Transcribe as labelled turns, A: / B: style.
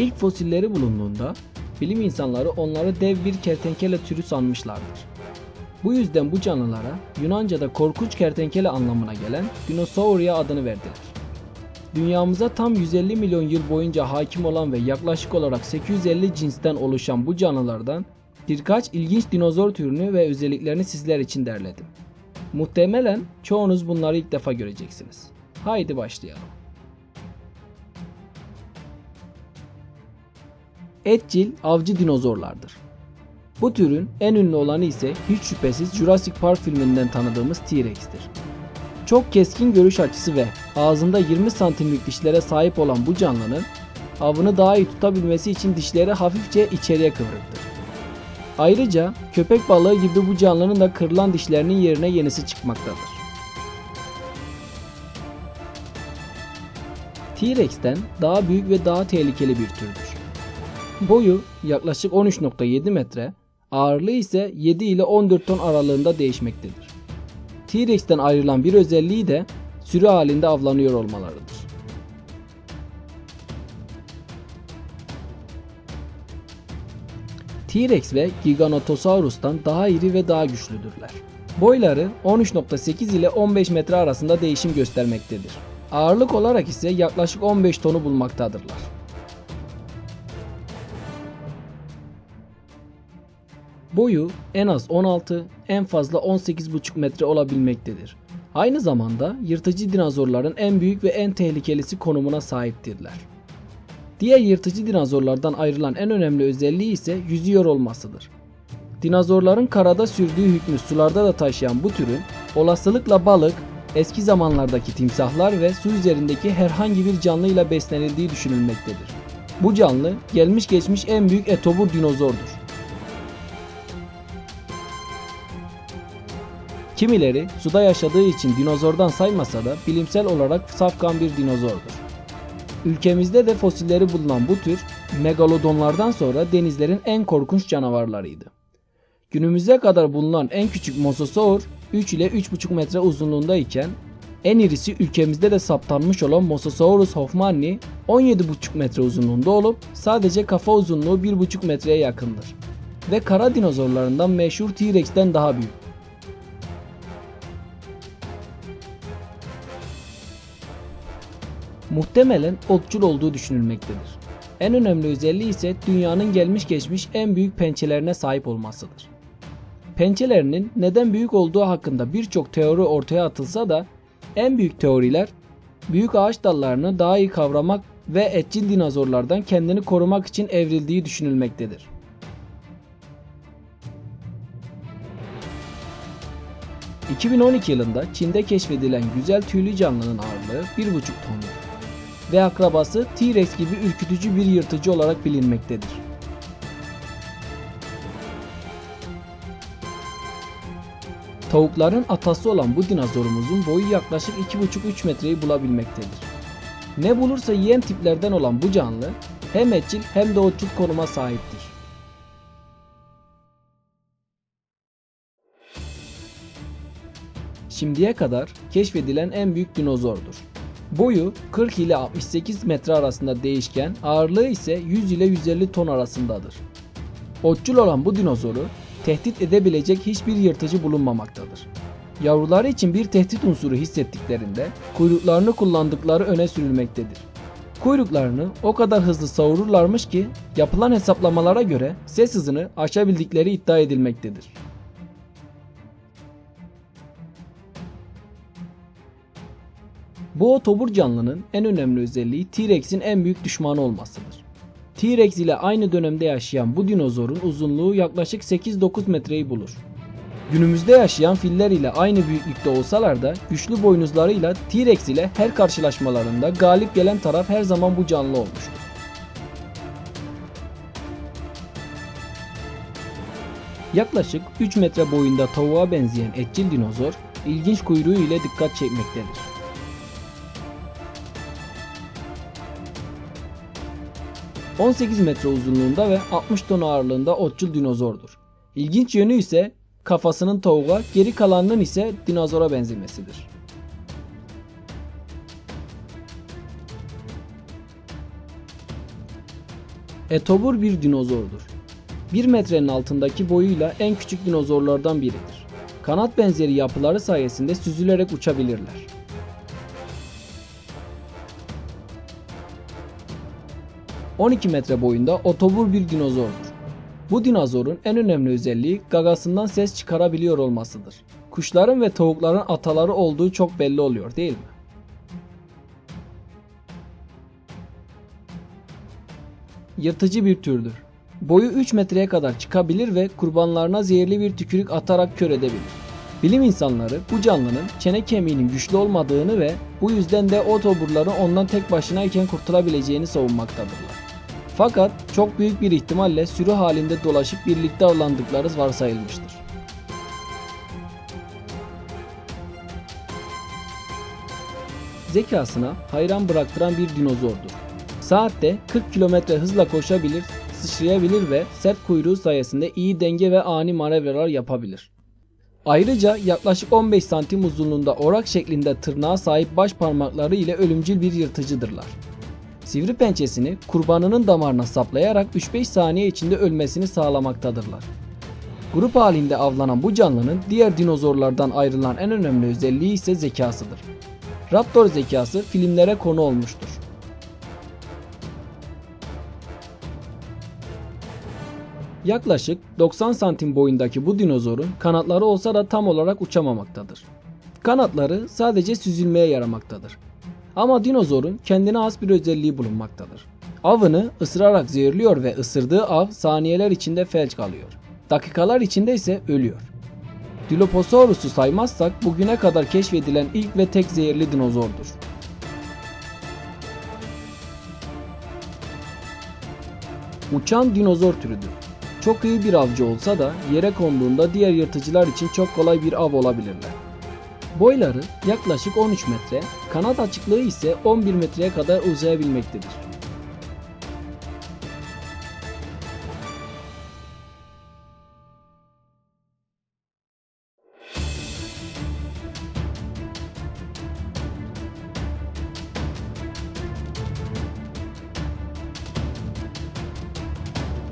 A: İlk fosilleri bulunduğunda bilim insanları onları dev bir kertenkele türü sanmışlardır. Bu yüzden bu canlılara Yunanca'da korkunç kertenkele anlamına gelen Dinosauria adını verdiler. Dünyamıza tam 150 milyon yıl boyunca hakim olan ve yaklaşık olarak 850 cinsten oluşan bu canlılardan birkaç ilginç dinozor türünü ve özelliklerini sizler için derledim. Muhtemelen çoğunuz bunları ilk defa göreceksiniz. Haydi başlayalım. Etçil avcı dinozorlardır. Bu türün en ünlü olanı ise hiç şüphesiz Jurassic Park filminden tanıdığımız T-Rex'tir. Çok keskin görüş açısı ve ağzında 20 santimlik dişlere sahip olan bu canlının avını daha iyi tutabilmesi için dişleri hafifçe içeriye kıvrıktır. Ayrıca köpek balığı gibi bu canlının da kırılan dişlerinin yerine yenisi çıkmaktadır. T-Rex'ten daha büyük ve daha tehlikeli bir türdür. Boyu yaklaşık 13.7 metre, ağırlığı ise 7 ile 14 ton aralığında değişmektedir. T-Rex'ten ayrılan bir özelliği de sürü halinde avlanıyor olmalarıdır. T-Rex ve Giganotosaurus'tan daha iri ve daha güçlüdürler. Boyları 13.8 ile 15 metre arasında değişim göstermektedir. Ağırlık olarak ise yaklaşık 15 tonu bulmaktadırlar. Boyu en az 16, en fazla 18,5 metre olabilmektedir. Aynı zamanda yırtıcı dinozorların en büyük ve en tehlikelisi konumuna sahiptirler. Diğer yırtıcı dinozorlardan ayrılan en önemli özelliği ise yüzüyor olmasıdır. Dinozorların karada sürdüğü hükmü sularda da taşıyan bu türün olasılıkla balık, eski zamanlardaki timsahlar ve su üzerindeki herhangi bir canlıyla beslenildiği düşünülmektedir. Bu canlı gelmiş geçmiş en büyük etobur dinozordur. Kimileri suda yaşadığı için dinozordan saymasa da bilimsel olarak safkan bir dinozordur. Ülkemizde de fosilleri bulunan bu tür megalodonlardan sonra denizlerin en korkunç canavarlarıydı. Günümüze kadar bulunan en küçük mosasaur 3 ile 3,5 metre uzunluğunda iken en irisi ülkemizde de saptanmış olan Mosasaurus hoffmanni 17,5 metre uzunluğunda olup sadece kafa uzunluğu 1,5 metreye yakındır. Ve kara dinozorlarından meşhur T-Rex'ten daha büyük. Muhtemelen otçul olduğu düşünülmektedir. En önemli özelliği ise dünyanın gelmiş geçmiş en büyük pençelerine sahip olmasıdır. Pençelerinin neden büyük olduğu hakkında birçok teori ortaya atılsa da en büyük teoriler büyük ağaç dallarını daha iyi kavramak ve etçil dinozorlardan kendini korumak için evrildiği düşünülmektedir. ...2012 yılında Çin'de keşfedilen güzel tüylü canlının ağırlığı 1,5 tondur ve akrabası T-Rex gibi ürkütücü bir yırtıcı olarak bilinmektedir. Tavukların atası olan bu dinozorumuzun boyu yaklaşık 2,5-3 metreyi bulabilmektedir. Ne bulursa yiyen tiplerden olan bu canlı hem etçil hem de otçul konuma sahiptir. Şimdiye kadar keşfedilen en büyük dinozordur. Boyu 40 ile 68 metre arasında değişken, ağırlığı ise 100 ile 150 ton arasındadır. Otçul olan bu dinozoru tehdit edebilecek hiçbir yırtıcı bulunmamaktadır. Yavruları için bir tehdit unsuru hissettiklerinde kuyruklarını kullandıkları öne sürülmektedir. Kuyruklarını o kadar hızlı savururlarmış ki yapılan hesaplamalara göre ses hızını aşabildikleri iddia edilmektedir. Bu otobur canlının en önemli özelliği T-Rex'in en büyük düşmanı olmasıdır. T-Rex ile aynı dönemde yaşayan bu dinozorun uzunluğu yaklaşık 8-9 metreyi bulur. Günümüzde yaşayan filler ile aynı büyüklükte olsalar da güçlü boynuzlarıyla T-Rex ile her karşılaşmalarında galip gelen taraf her zaman bu canlı olmuştur. Yaklaşık 3 metre boyunda tavuğa benzeyen etçil dinozor ilginç kuyruğu ile dikkat çekmektedir. 18 metre uzunluğunda ve 60 ton ağırlığında otçul dinozordur. İlginç yönü ise kafasının tavuğa, geri kalanının ise dinozora benzemesidir. Etobur bir dinozordur. 1 metrenin altındaki boyuyla en küçük dinozorlardan biridir. Kanat benzeri yapıları sayesinde süzülerek uçabilirler. ...12 metre boyunda otobur bir dinozordur. Bu dinozorun en önemli özelliği gagasından ses çıkarabiliyor olmasıdır. Kuşların ve tavukların ataları olduğu çok belli oluyor değil mi? Yırtıcı bir türdür. Boyu 3 metreye kadar çıkabilir ve kurbanlarına zehirli bir tükürük atarak kör edebilir. Bilim insanları bu canlının çene kemiğinin güçlü olmadığını ve bu yüzden de otoburların ondan tek başınayken kurtulabileceğini savunmaktadırlar. Fakat çok büyük bir ihtimalle sürü halinde dolaşıp birlikte avlandıkları varsayılmıştır. Zekasına hayran bıraktıran bir dinozordur. Saatte 40 km hızla koşabilir, sıçrayabilir ve sert kuyruğu sayesinde iyi denge ve ani manevralar yapabilir. Ayrıca yaklaşık 15 santim uzunluğunda orak şeklinde tırnağa sahip baş parmakları ile ölümcül bir yırtıcıdırlar. Sivri pençesini kurbanının damarına saplayarak 3-5 saniye içinde ölmesini sağlamaktadırlar. Grup halinde avlanan bu canlının diğer dinozorlardan ayrılan en önemli özelliği ise zekasıdır. Raptor zekası filmlere konu olmuştur. Yaklaşık 90 santim boyundaki bu dinozorun kanatları olsa da tam olarak uçamamaktadır. Kanatları sadece süzülmeye yaramaktadır. Ama dinozorun kendine has bir özelliği bulunmaktadır. Avını ısırarak zehirliyor ve ısırdığı av saniyeler içinde felç kalıyor. Dakikalar içinde ise ölüyor. Dilophosaurus'u saymazsak bugüne kadar keşfedilen ilk ve tek zehirli dinozordur. Uçan dinozor türüdür. Çok iyi bir avcı olsa da yere konduğunda diğer yırtıcılar için çok kolay bir av olabilirler. Boyları yaklaşık 13 metre, kanat açıklığı ise 11 metreye kadar uzayabilmektedir.